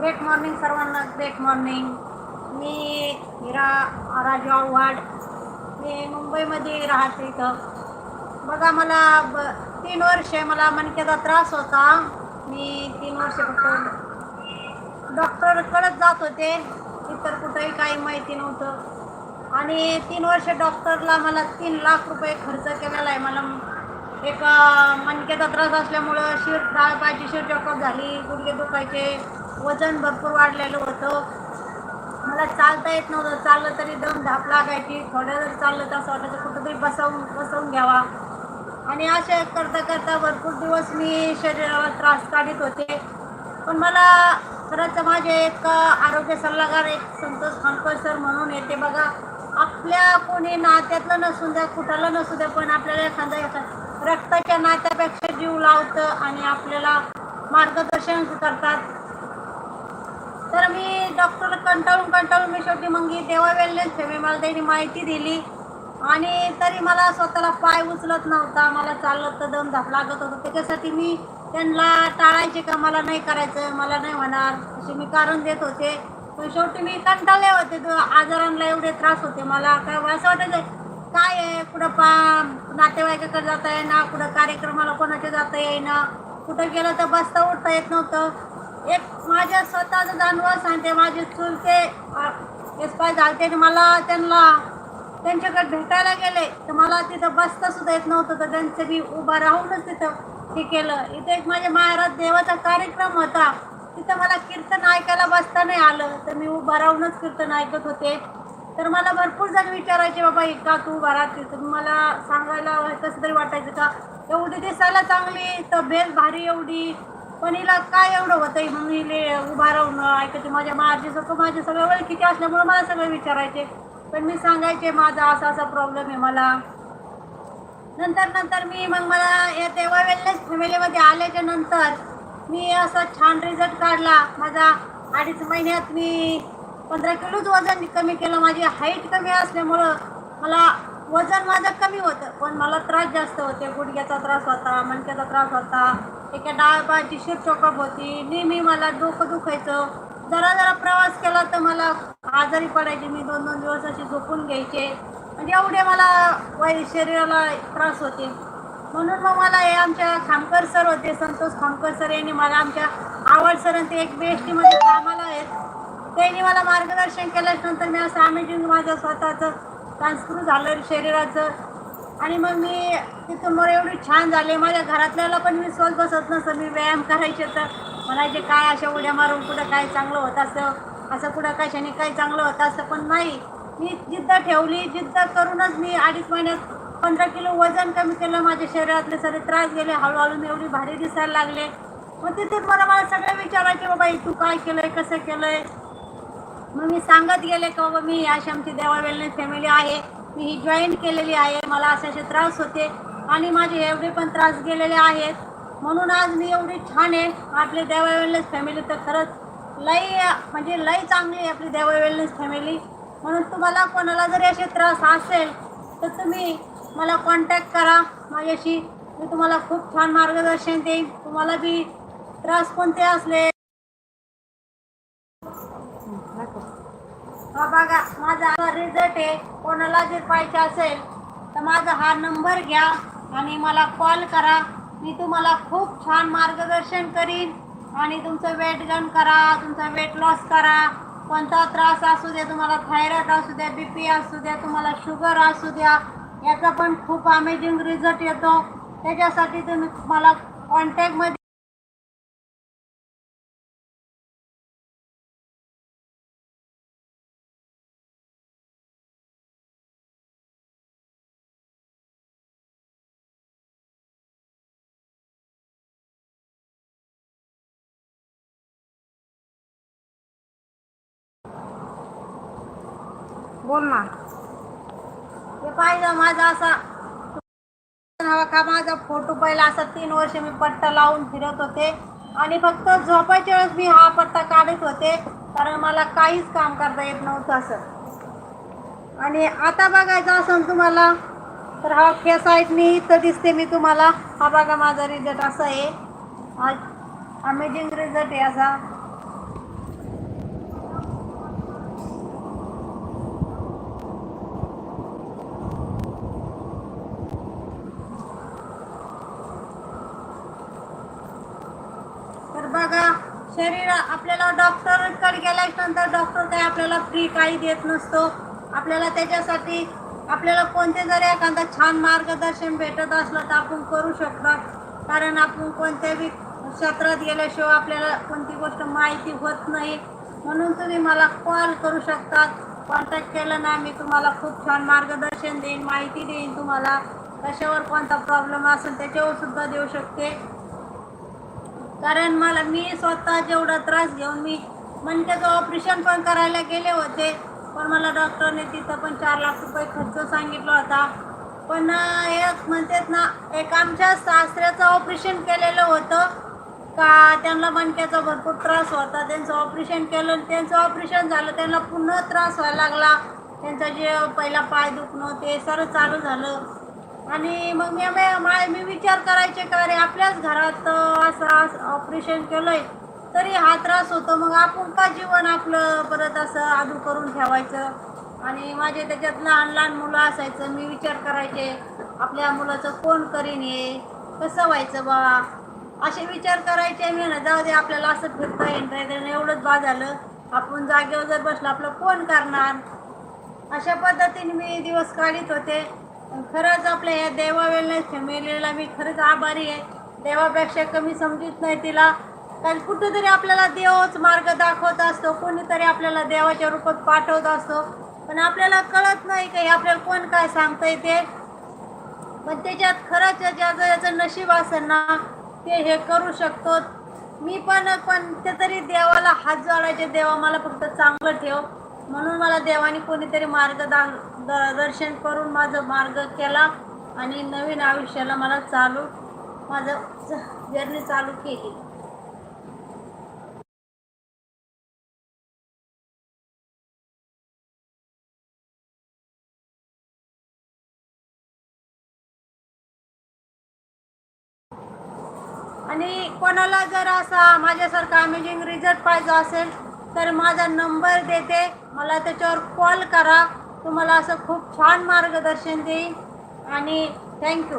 Great morning सर्वांना. Great morning मी हिरा राजू आव्हाड. मी मुंबईमध्ये राहते इथं. बघा मला ब तीन वर्ष मला मणक्याचा त्रास होता. मी तीन वर्ष फक्त डॉक्टरकडेच जात होते. इतर कुठंही काही माहिती नव्हतं. आणि तीन वर्ष डॉक्टरला मला तीन लाख रुपये खर्च केलेला आहे. मला एक मणक्याचा त्रास असल्यामुळं शिर डाळ पायची शिर चॉकअप झाली गुडघे दुखायचे. वजन भरपूर वाढलेलं होतं. मला चालता येत नव्हतं. चाललं तरी दम धाप लागायची. थोडं जर चाललं तर असं वाटायचं कुठंतरी बसवून बसवून घ्यावा. आणि असे करता करता भरपूर दिवस मी शरीराला त्रास काढत होते. पण मला खरंच माझे एक आरोग्य सल्लागार एक संतोष खानकर सर म्हणून येते बघा. आपल्या कोणी नात्यातलं नसून द्या कुठाला नसू द्या पण आपल्याला एखादा एखादा रक्ताच्या नात्यापेक्षा जीव लावतं आणि आपल्याला मार्गदर्शन करतात. तर मी डॉक्टर कंटाळून कंटाळून मी शेवटी मग देवा वेलनेस मला त्यांनी माहिती दिली. आणि तरी मला स्वतःला पाय उचलत नव्हता. मला चाललं तर दम धाप लागत होतं. त्याच्यासाठी मी त्यांना टाळायचे का? मला नाही करायचं मला नाही होणार असे मी कारण देत होते. पण शेवटी मी कंटाळले होते. तो आजारांना एवढे त्रास होते मला. काय असं वाटायचं काय आहे? कुठं पा नातेवाईकाकडे जाता येईना कुठं कार्यक्रमाला कोणाच्या जाता येईना? कुठं गेलं तर बसता उठता येत नव्हतं. एक माझ्या स्वतःचं जाणवा सांगते माझे चुलते एस पाय झालते मला त्यांना त्यांच्याकडे भेटायला गेले. तर मला तिथं बसता सुद्धा येत नव्हतं तर त्यांचं मी उभं राहूनच तिथं हे केलं. इथे एक माझ्या माहेरात देवाचा कार्यक्रम होता. तिथं मला कीर्तन ऐकायला बसता नाही आलं. तर मी उभं राहूनच कीर्तन ऐकत होते. तर मला भरपूर जण विचारायचे बाबा हे का तू उभा राहते तर मला सांगायला कसं तरी वाटायचं का एवढी दिसायला चांगली तब्येत भारी एवढी पण हिला काय एवढं होतंय? मग हिले उभा राहून ऐकायचे माझ्या माझे सगळं माझे सगळं ओळखीचे असल्यामुळे मला सगळे विचारायचे. पण मी सांगायचे माझा असा असा प्रॉब्लेम आहे मला. नंतर नंतर मी मग मला या तेव्हा वेलनेस फॅमिलीमध्ये आल्याच्यानंतर मी असा छान रिझल्ट काढला. माझा अडीच महिन्यात मी पंधरा किलोच वजन कमी केलं. माझी हाईट कमी असल्यामुळं मला वजन माझं कमी होतं पण मला त्रास जास्त होते. गुडघ्याचा त्रास होता मणक्याचा त्रास होता. एका डाळबाची शेप शिर चोकअप होती. नेहमी मला डोकं दुखायचं. जरा जरा प्रवास केला तर मला आजारी पडायचे. मी दोन दोन दिवस असे झोपून घ्यायचे. म्हणजे एवढे मला वै शरीराला त्रास होते. म्हणून मग मला हे आमच्या खामकर सर होते संतोष खामकर सर. यांनी मला आमच्या आवड सरांचे एक बी म्हणजे कामाला आहेत. त्यांनी मला मार्गदर्शन केल्यानंतर मी असं आम्ही माझं स्वतःचं ट्रान्सफर झालं शरीराचं. आणि मग मी तिथून मला एवढी छान झाले. माझ्या घरातल्याला पण मी स्वत बसत नसतं. मी व्यायाम करायचे तर म्हणायचे काय अशा उड्या मारून कुठं काय चांगलं होत असं असं कुठं कशाने काही चांगलं होतं असं पण नाही. मी जिद्द ठेवली. जिद्द करूनच मी अडीच महिन्यात पंधरा किलो वजन कमी केलं. माझ्या शरीरातले सगळे त्रास गेले. हळूहळू मी एवढी भारी दिसायला लागले. मग तिथून मला मला सगळे विचारायचे बाबा तू काय केलं आहे कसं केलं आहे मग मी सांगत गेले की बाबा मी अशी आमची देवळ वेलनेस फॅमिली आहे. मी ही जॉईन केलेली आहे. मला असे असे त्रास होते. आणि माझे एवढे पण त्रास गेलेले आहेत. म्हणून आज मी एवढी छान आहे. आपली देवळ वेलनेस फॅमिली तर खरंच लई म्हणजे लई चांगली आहे आपली देवळ वेलनेस फॅमिली म्हणून तुम्हाला कोणाला जरी असे त्रास असेल तर तुम्ही मला कॉन्टॅक्ट करा माझ्याशी. मी तुम्हाला खूप छान मार्गदर्शन देईन. तुम्हाला बी त्रास कोणते असले बघा माझा रिझल्ट आहे. कोणाला जर पाहिजे असेल तर माझा हा नंबर घ्या आणि मला कॉल करा. मी तुम्हाला खूप छान मार्गदर्शन करीन आणि तुमचं वेट गन करा तुमचा वेट लॉस करा. कोणता त्रास असू द्या तुम्हाला थायरॉइड असू द्या बी पी असू द्या तुम्हाला शुगर असू द्या याचा पण खूप अमेझिंग रिझल्ट येतो. त्याच्यासाठी तुम्ही मला कॉन्टॅक्टमध्ये बोल ना. हे पाहिजे माझा असा हवा का माझा फोटो पहिला असा तीन वर्ष मी पट्टा लावून फिरत होते. आणि फक्त झोपायच्या वेळेस मी हा पट्टा काढत होते कारण मला काहीच काम करता येत नव्हतं असं. आणि आता बघायचं असं तुम्हाला तर हा फेस मी इथं दिसते मी तुम्हाला. हा बघा माझा रिझल्ट असा आहे. अमेझिंग रिझल्ट आहे असा. शरीर आपल्याला डॉक्टरकडे गेल्यानंतर डॉक्टर काही आपल्याला फ्री काही देत नसतो. आपल्याला त्याच्यासाठी आपल्याला कोणते जरी एखादा छान मार्गदर्शन भेटत असलं तर आपण करू शकतो. कारण आपण कोणत्याही क्षेत्रात गेल्याशिवाय आपल्याला कोणती गोष्ट माहिती होत नाही. म्हणून तुम्ही मला कॉल करू शकतात कॉन्टॅक्ट केलं ना मी तुम्हाला खूप छान मार्गदर्शन देईन माहिती देईन तुम्हाला. कशावर कोणता प्रॉब्लेम असेल त्याच्यावर सुद्धा देऊ शकते. कारण मला मी स्वतः जेवढा त्रास घेऊन मी म्हणजे मणक्याचं ऑपरेशन पण करायला गेले होते. पण मला डॉक्टरने तिथं पण चार लाख रुपये खर्च सांगितला होता. पण एक म्हणतात ना एक आमच्या सासऱ्याचं ऑपरेशन केलेलं होतं. का त्यांना मणक्याचा भरपूर त्रास होता. त्यांचं ऑपरेशन केलं त्यांचं ऑपरेशन झालं. त्यांना पुन्हा त्रास व्हायला लागला. त्यांचा जे पहिला पाय दुखणं ते सर्व चालू झालं. आणि मग मी माय मी विचार करायचे का अरे आपल्याच घरात असं ऑपरेशन केलंय तरी हा त्रास होतो. मग आपण का जीवन आपलं परत असं आदू करून ठेवायचं? आणि माझे त्याच्यात लहान लहान मुलं असायचं. मी विचार करायचे आपल्या मुलाचं कोण करीन हे? कसं व्हायचं बा? असे विचार करायचे मी ना जाऊ दे आपल्याला असं फिरता येईल एवढंच बा झालं. आपण जागेवर जर बसलं आपलं कोण करणार? अशा पद्धतीने मी दिवस काढीत होते. खरंच आपल्या या देवा वेलनेस फॅमिलीला मी खरंच आभारी आहे. देवापेक्षा कमी समजत नाही तिला. कारण कुठेतरी आपल्याला देवच मार्ग दाखवत असतो कोणीतरी आपल्याला देवाच्या रूपात पाठवत असतो. पण आपल्याला कळत नाही काही आपल्याला कोण काय सांगता ते. पण त्याच्यात खरंच ज्याचं याचं नशीब असेल ना ते हे करू शकतो. मी पण पण ते तरी देवाला हात जोडायचे देवा मला फक्त चांगलं ठेव. म्हणून मला देवाने कोणीतरी मार्ग दा द- दर्शन करून माझा मार्ग केला आणि नवीन आयुष्याला मला चालू माझं जर्नी चालू केली. आणि कोणाला जर असा माझ्यासारखा अमेझिंग रिझल्ट पाहिजे असेल तर माझा नंबर देते. मला त्याच्यावर कॉल करा. तुम्हाला असं खूप छान मार्गदर्शन देईल आणि थँक्यू